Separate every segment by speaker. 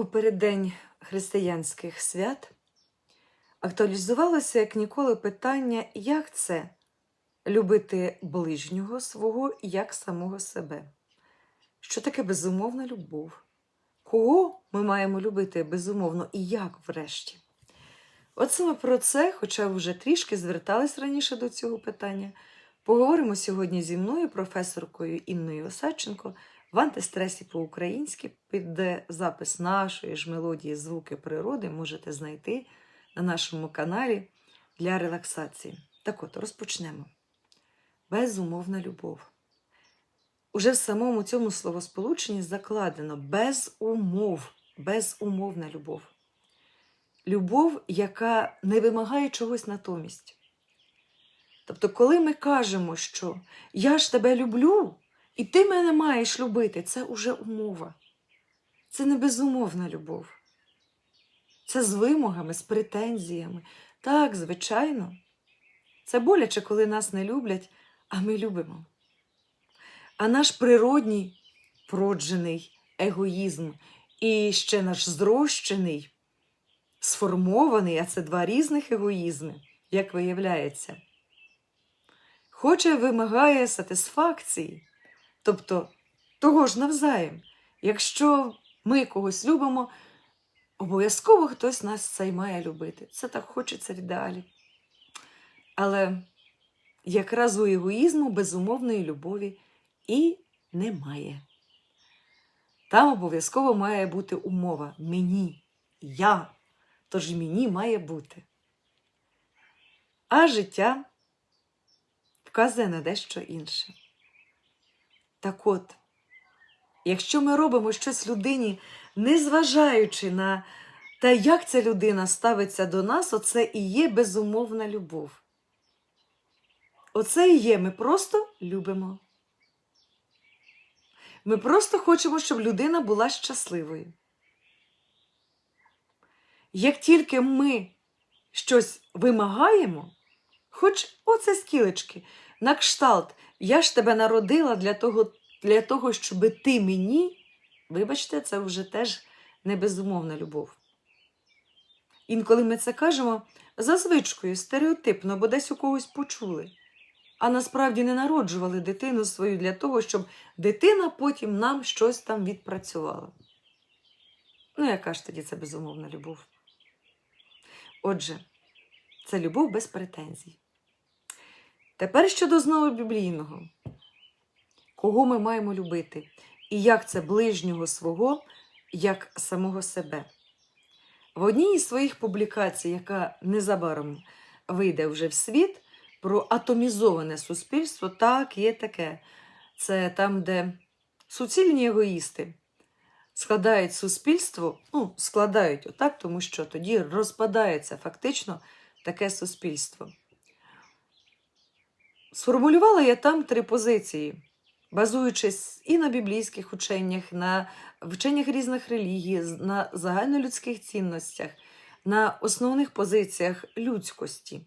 Speaker 1: У переддень християнських свят актуалізувалося як ніколи питання, як це любити ближнього свого як самого себе. Що таке безумовна любов? Кого ми маємо любити безумовно і як врешті? От саме про це, хоча вже трішки звертались раніше до цього питання, поговоримо сьогодні зі мною, професоркою Інною Осадченко, в антистресі по-українськи, під запис нашої ж мелодії Звуки природи можете знайти на нашому каналі для релаксації. Так от, розпочнемо. Безумовна любов. Уже в самому цьому словосполученні закладено без умов, безумовна любов. Любов, яка не вимагає чогось натомість. Тобто, коли ми кажемо, що я ж тебе люблю, і ти мене маєш любити, це уже умова. Це не безумовна любов. Це з вимогами, з претензіями. Так, звичайно. Це боляче, коли нас не люблять, а ми любимо. А наш природній вроджений егоїзм і ще наш зрощений, сформований, а це два різних егоїзми, як виявляється, хоче вимагає сатисфакції, тобто того ж навзаєм. Якщо ми когось любимо, обов'язково хтось нас цей має любити. Це так хочеться в ідеалі. Але якраз у егоїзму безумовної любові і немає. Там обов'язково має бути умова мені, я, тож мені має бути. А життя вказує на дещо інше. Так от, якщо ми робимо щось людині, незважаючи на те, як ця людина ставиться до нас, оце і є безумовна любов. Оце і є, ми просто любимо. Ми просто хочемо, щоб людина була щасливою. Як тільки ми щось вимагаємо, хоч оце скілечки, на кшталт, я ж тебе народила для того, для того, щоб ти мені, вибачте, це вже теж не безумовна любов. Інколи ми це кажемо за звичкою, стереотипно, бо десь у когось почули а насправді не народжували дитину свою для того, щоб дитина потім нам щось там відпрацювала. Ну, яка ж тоді це безумовна любов? Отже, це любов без претензій. Тепер щодо знову біблійного, кого ми маємо любити, і як це ближнього свого, як самого себе. В одній із своїх публікацій, яка незабаром вийде вже в світ, про атомізоване суспільство, так, є таке. Це там, де суцільні егоїсти складають суспільство, ну, складають отак, тому що тоді розпадається фактично таке суспільство. Сформулювала я там три позиції, базуючись і на біблійських ученнях, на вченнях різних релігій, на загальнолюдських цінностях, на основних позиціях людськості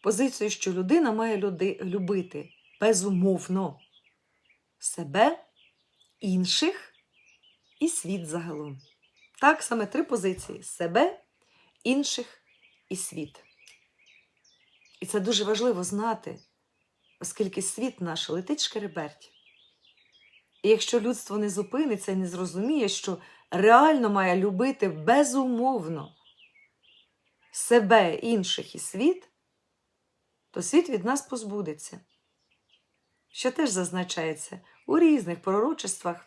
Speaker 1: позицію, що людина має люди, любити безумовно себе, інших і світ загалом. Так, саме три позиції: себе, інших і світ. І це дуже важливо знати, оскільки світ наш летить шкереберть. І якщо людство не зупиниться і не зрозуміє, що реально має любити безумовно себе, інших і світ, то світ від нас позбудеться, що теж зазначається у різних пророчествах.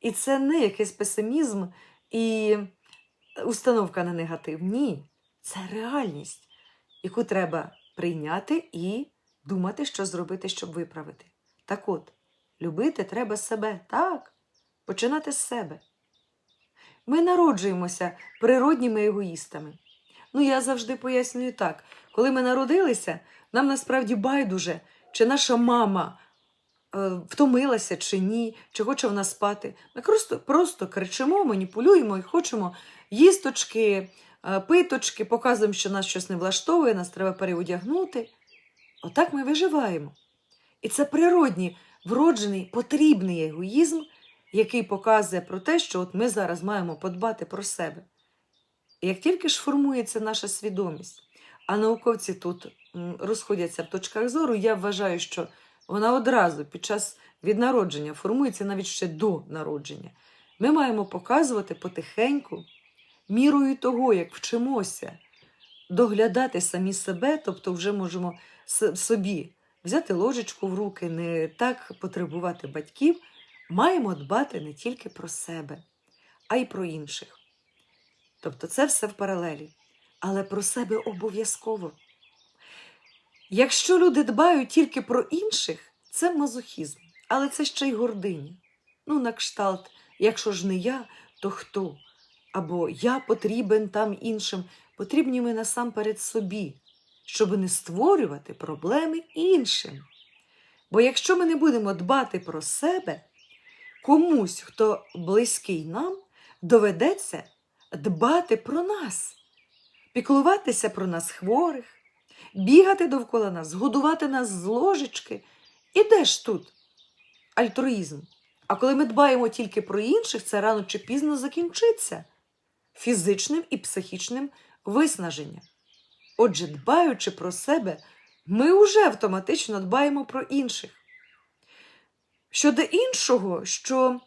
Speaker 1: І це не якийсь песимізм і установка на негатив. Ні, це реальність, яку треба прийняти і думати, що зробити, щоб виправити. Так от, любити треба себе, так, починати з себе. Ми народжуємося природніми егоїстами. Ну, я завжди пояснюю так: коли ми народилися, нам насправді байдуже, чи наша мама е, втомилася чи ні, чи хоче вона спати. Ми просто просто кричимо, маніпулюємо і хочемо їсточки, питочки, показуємо, що нас щось не влаштовує, нас треба переодягнути. Отак ми виживаємо. І це природній, вроджений, потрібний егоїзм, який показує про те, що от ми зараз маємо подбати про себе. І як тільки ж формується наша свідомість, а науковці тут розходяться в точках зору, я вважаю, що вона одразу під час від народження формується навіть ще до народження. Ми маємо показувати потихеньку, мірою того, як вчимося доглядати самі себе, тобто вже можемо собі взяти ложечку в руки, не так потребувати батьків, маємо дбати не тільки про себе, а й про інших. Тобто це все в паралелі, але про себе обов'язково. Якщо люди дбають тільки про інших, це мазохізм, але це ще й гординя. Ну, на кшталт, якщо ж не я, то хто? Або я потрібен там іншим, потрібні ми насамперед собі, щоб не створювати проблеми іншим. Бо якщо ми не будемо дбати про себе, комусь, хто близький нам, доведеться дбати про нас, піклуватися про нас хворих, бігати довкола нас, годувати нас з ложечки. І де ж тут альтруїзм? А коли ми дбаємо тільки про інших, це рано чи пізно закінчиться фізичним і психічним виснаженням. Отже, дбаючи про себе, ми вже автоматично дбаємо про інших. Щодо іншого, що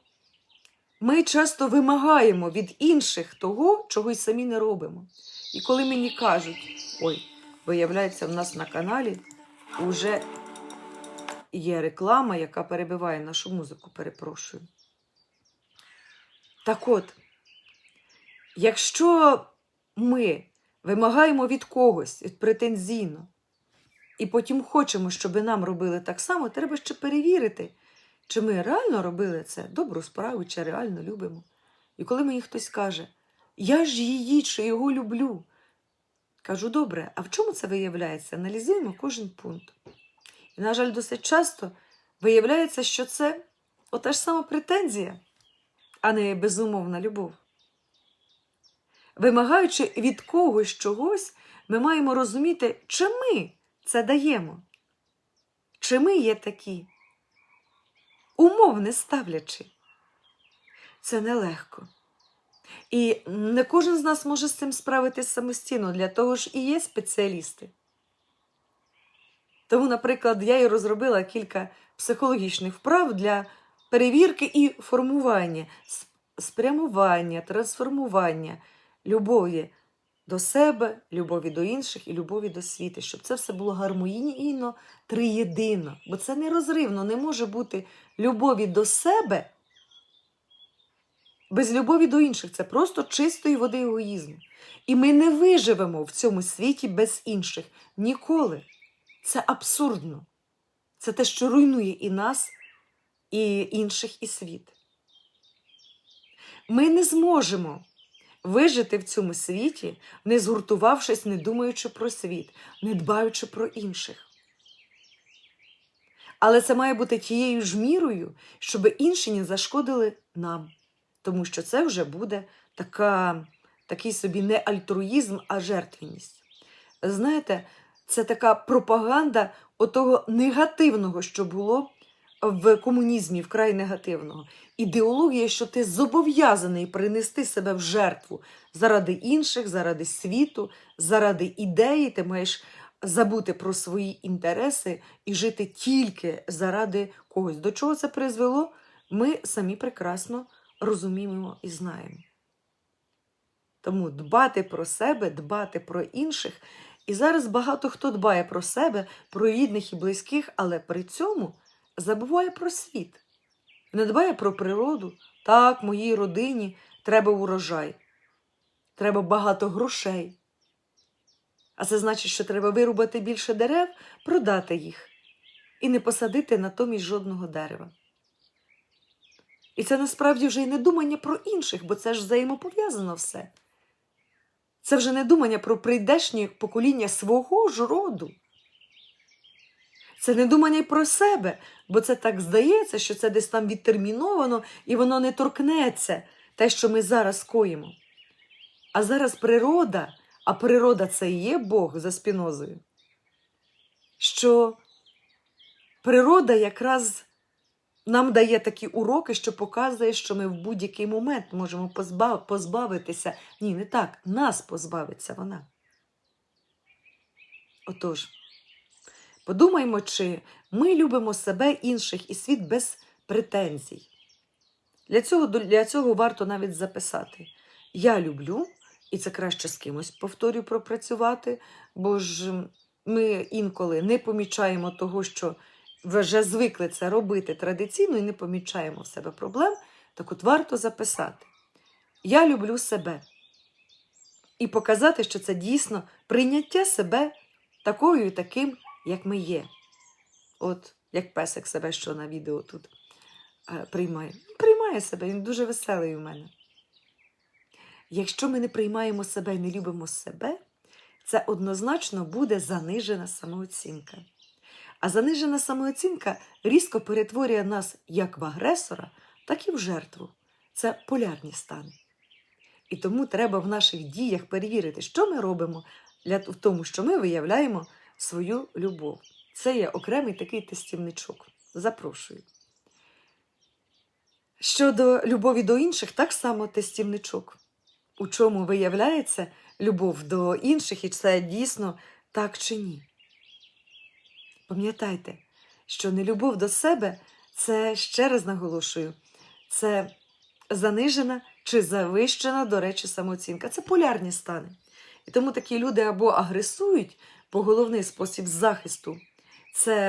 Speaker 1: ми часто вимагаємо від інших того, чого й самі не робимо. І коли мені кажуть, ой, виявляється, в нас на каналі вже є реклама, яка перебиває нашу музику, перепрошую. Так от, якщо ми вимагаємо від когось від претензійно, і потім хочемо, щоб нам робили так само, треба ще перевірити, чи ми реально робили це добру справу, чи реально любимо. І коли мені хтось каже, я ж її чи його люблю, кажу, добре, а в чому це виявляється? Аналізуємо кожен пункт. І, на жаль, досить часто виявляється, що це ота ж сама претензія, а не безумовна любов. Вимагаючи від когось чогось, ми маємо розуміти, чи ми це даємо, чи ми є такі, умов не ставлячи. Це нелегко. І не кожен з нас може з цим справитись самостійно, для того ж і є спеціалісти. Тому, наприклад, я і розробила кілька психологічних вправ для перевірки і формування, спрямування, трансформування любові до себе, любові до інших і любові до світу, щоб це все було гармонійно, триєдино. Бо це нерозривно, не може бути любові до себе без любові до інших. Це просто чистої води егоїзм. І ми не виживемо в цьому світі без інших ніколи. Це абсурдно. Це те, що руйнує і нас, і інших, і світ. Ми не зможемо вижити в цьому світі, не згуртувавшись, не думаючи про світ, не дбаючи про інших. Але це має бути тією ж мірою, щоб інші не зашкодили нам. Тому що це вже буде така, такий собі не альтруїзм, а жертвеність. Знаєте, це така пропаганда отого негативного, що було в комунізмі, вкрай негативного. Ідеологія, що ти зобов'язаний принести себе в жертву заради інших, заради світу, заради ідеї. Ти маєш забути про свої інтереси і жити тільки заради когось. До чого це призвело? Ми самі прекрасно розуміємо і знаємо. Тому дбати про себе, дбати про інших. І зараз багато хто дбає про себе, про рідних і близьких, але при цьому забуває про світ, не дбає про природу. Так, моїй родині треба урожай, треба багато грошей. А це значить, що треба вирубати більше дерев, продати їх і не посадити натомість жодного дерева. І це насправді вже й не думання про інших, бо це ж взаємопов'язано все. Це вже не думання про прийдешнє покоління свого ж роду. Це не думання й про себе, бо це так здається, що це десь там відтерміновано і воно не торкнеться те, що ми зараз коїмо. А зараз природа, а природа це і є Бог за спінозою, що природа якраз нам дає такі уроки, що показує, що ми в будь-який момент можемо позбав... позбавитися. Ні, не так, нас позбавиться вона. Отож, подумаймо, чи ми любимо себе, інших і світ без претензій. Для цього, для цього варто навіть записати. Я люблю, і це краще з кимось, повторю, пропрацювати, бо ж ми інколи не помічаємо того, що вже звикли це робити традиційно і не помічаємо в себе проблем, так от варто записати. Я люблю себе. І показати, що це дійсно прийняття себе такою і таким, як ми є. От як песик себе, що на відео тут е, приймає. Приймає себе, він дуже веселий у мене. Якщо ми не приймаємо себе і не любимо себе, це однозначно буде занижена самооцінка. А занижена самооцінка різко перетворює нас як в агресора, так і в жертву. Це полярні стани. І тому треба в наших діях перевірити, що ми робимо для в тому, що ми виявляємо свою любов. Це є окремий такий тестівничок. Запрошую. Щодо любові до інших, так само тестівничок. У чому виявляється любов до інших, і це дійсно так чи ні. Пам'ятайте, що нелюбов до себе це ще раз наголошую, це занижена чи завищена, до речі, самооцінка. Це полярні стани. І тому такі люди або агресують, бо головний спосіб захисту це